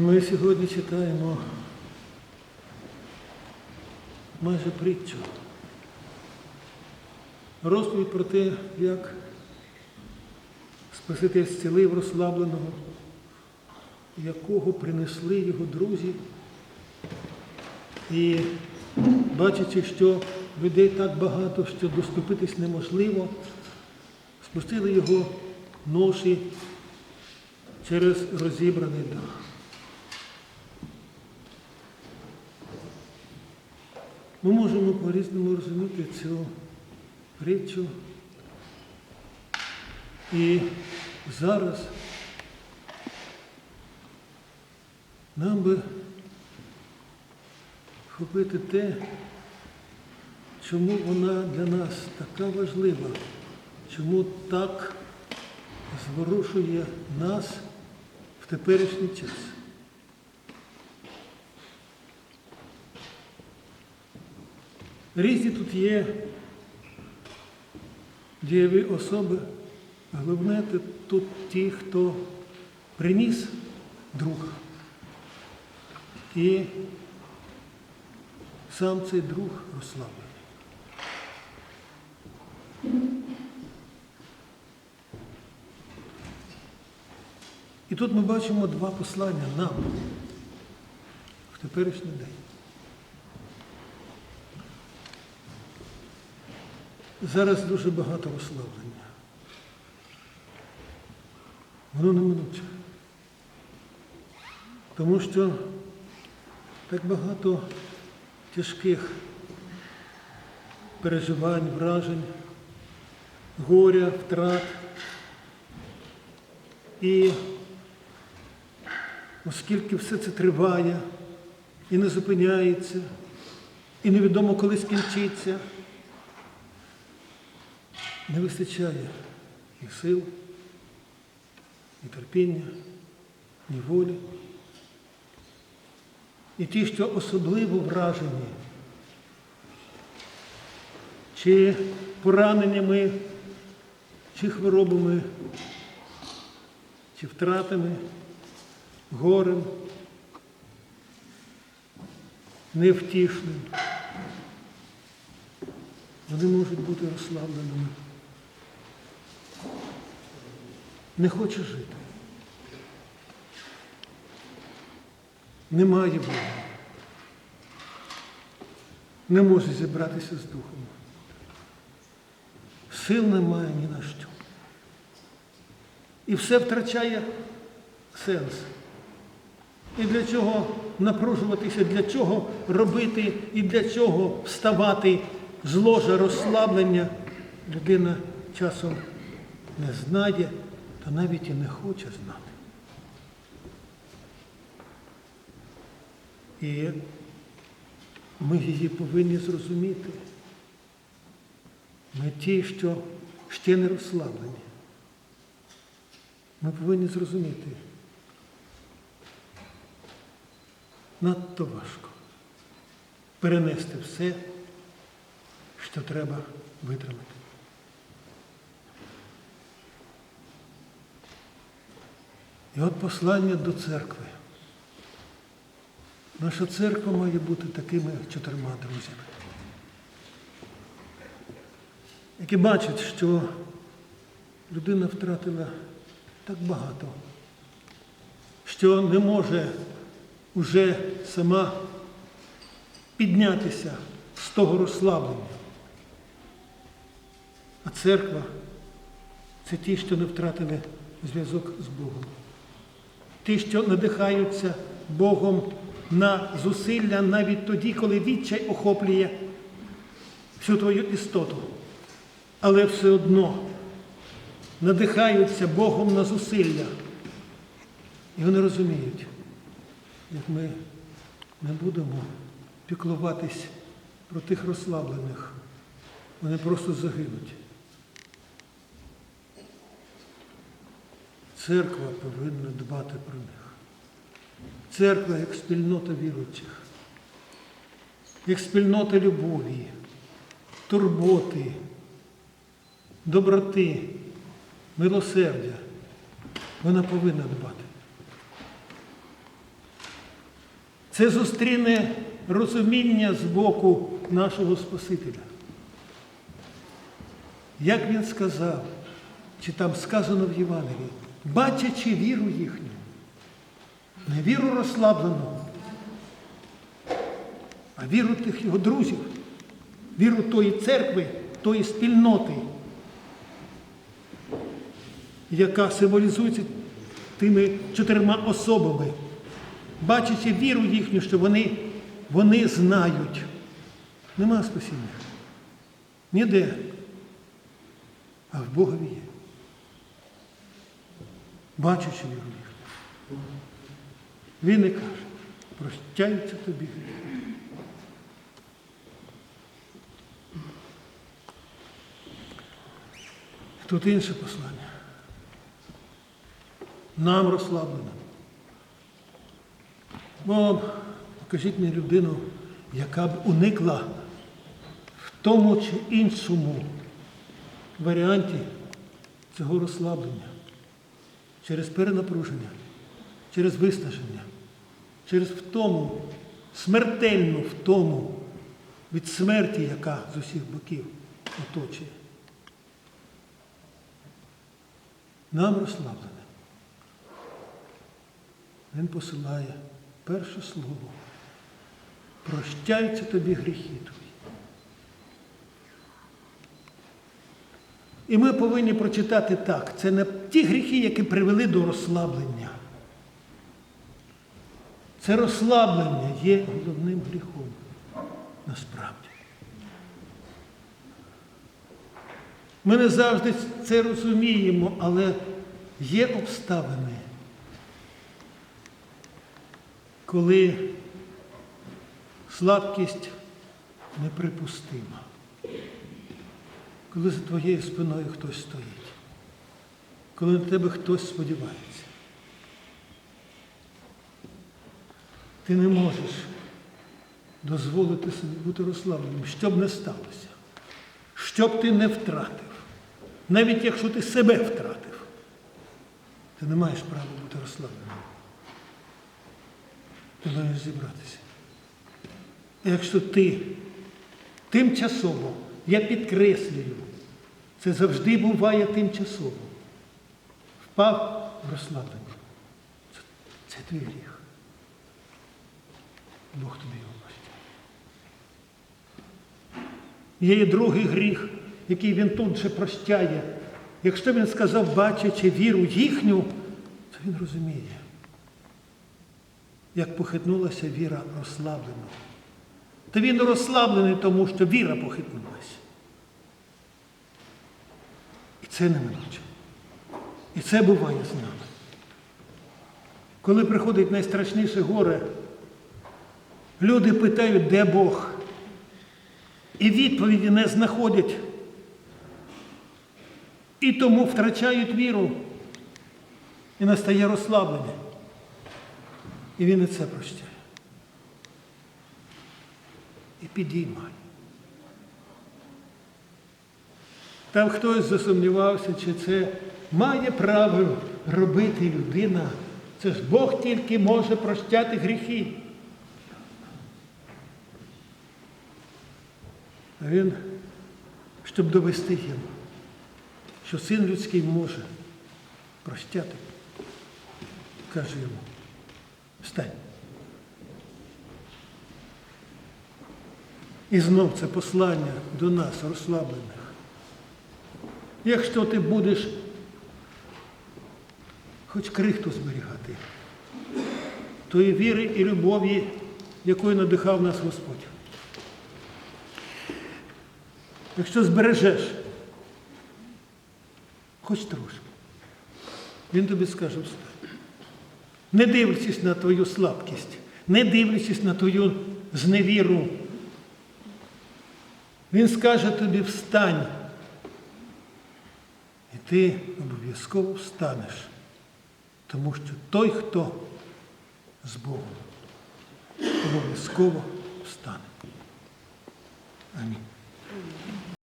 Ми сьогодні читаємо майже притчу. Розповідь про те, як Спаситель зцілив розслабленого, якого принесли його друзі. І бачачи, що людей так багато, що доступитись неможливо, спустили його ноші через розібраний дах. Ми можемо по-різному розуміти цю притчу. І зараз нам би хопити те, чому вона для нас така важлива, чому так зворушує нас в теперішній час. Різні тут є дієві особи. Головне тут ті, хто приніс друга. І сам цей друг розслаблений. І тут ми бачимо два послання нам в теперішній день. Зараз дуже багато розслаблення. Воно неминуче. Тому що так багато тяжких переживань, вражень, горя, втрат. І оскільки все це триває і не зупиняється, і невідомо коли скінчиться, не вистачає і сил, і терпіння, ні волі. І ті, що особливо вражені, чи пораненнями, чи хворобами, чи втратами, горем, невтішним, вони можуть бути розслабленими. Не хоче жити. Немає Бога. Не може зібратися з духом. Сил немає ні на що. І все втрачає сенс. І для чого напружуватися, для чого робити і для чого вставати з ложа розслаблення, людина часом не знає та навіть і не хоче знати. І ми її повинні зрозуміти. Ми ті, що ще не розслаблені. Ми повинні зрозуміти. Надто важко перенести все, що треба витримати. І от послання до церкви. Наша церква має бути такими чотирма друзями, які бачать, що людина втратила так багато, що не може уже сама піднятися з того розслаблення. А церква це ті, що не втратили зв'язок з Богом. Ті, що надихаються Богом на зусилля навіть тоді, коли відчай охоплює всю твою істоту. Але все одно надихаються Богом на зусилля. І вони розуміють, як ми не будемо піклуватись про тих розслаблених, вони просто загинуть. Церква повинна дбати про них. Церква як спільнота віруючих, як спільнота любові, турботи, доброти, милосердя. Вона повинна дбати. це зустріне розуміння з боку нашого Спасителя. Як він сказав, чи там сказано в Євангелії, бачачи віру їхню, не віру розслаблену, а віру тих його друзів, віру тої церкви, тої спільноти, яка символізується тими чотирма особами, бачачи віру їхню, що вони, вони знають. Нема спасіння. Ніде. А в Богові є. Бачачи віру їхню. Він і каже, прощаються тобі гріхи. Тут інше послання. Нам розслаблено. Бо покажіть мені людину, яка б уникла в тому чи іншому варіанті цього розслаблення через перенапруження, через виснаження, через втому, смертельну втому від смерті, яка з усіх боків оточує. Нам розслаблене. Він посилає перше слово. Прощаються тобі гріхи твої. І ми повинні прочитати так. Це не ті гріхи, які привели до розслаблення. Це розслаблення є головним гріхом. Насправді. Ми не завжди це розуміємо, але є обставини, коли слабкість неприпустима, коли за твоєю спиною хтось стоїть, коли на тебе хтось сподівається. Ти не можеш дозволити собі бути розслабленим, що б не сталося, що б ти не втратив. Навіть якщо ти себе втратив, ти не маєш права бути розслабленим. Ти маєш зібратися. І якщо ти тимчасово, я підкреслюю, це завжди буває тимчасово, впав в розслаблення. Це, це твій гріх. Бог тобі його простить. Є і другий гріх, який він тут же прощає. Якщо він сказав, бачачи віру їхню, то він розуміє, як похитнулася віра розслабленого. Та він розслаблений, тому що віра похитнулася. Це неминуче. І це буває з нами. Коли приходить найстрашніше горе, люди питають, де Бог? І відповіді не знаходять. І тому втрачають віру. І настає розслаблення. І він і це прощає. І підіймає. Там хтось засумнівався, чи це має право робити людина. Це ж Бог тільки може прощати гріхи. А він, щоб довести їм, що син людський може прощати, каже йому, встань. І знов це послання до нас, розслаблених. Якщо ти будеш хоч крихту зберігати, тої віри і любові, якою надихав нас Господь. Якщо збережеш, хоч трошки, він тобі скаже встань. Не дивлячись на твою слабкість, не дивлячись на твою зневіру, він скаже тобі встань. І ти обов'язково встанеш, тому що той, хто з Богом, обов'язково встане. Амінь.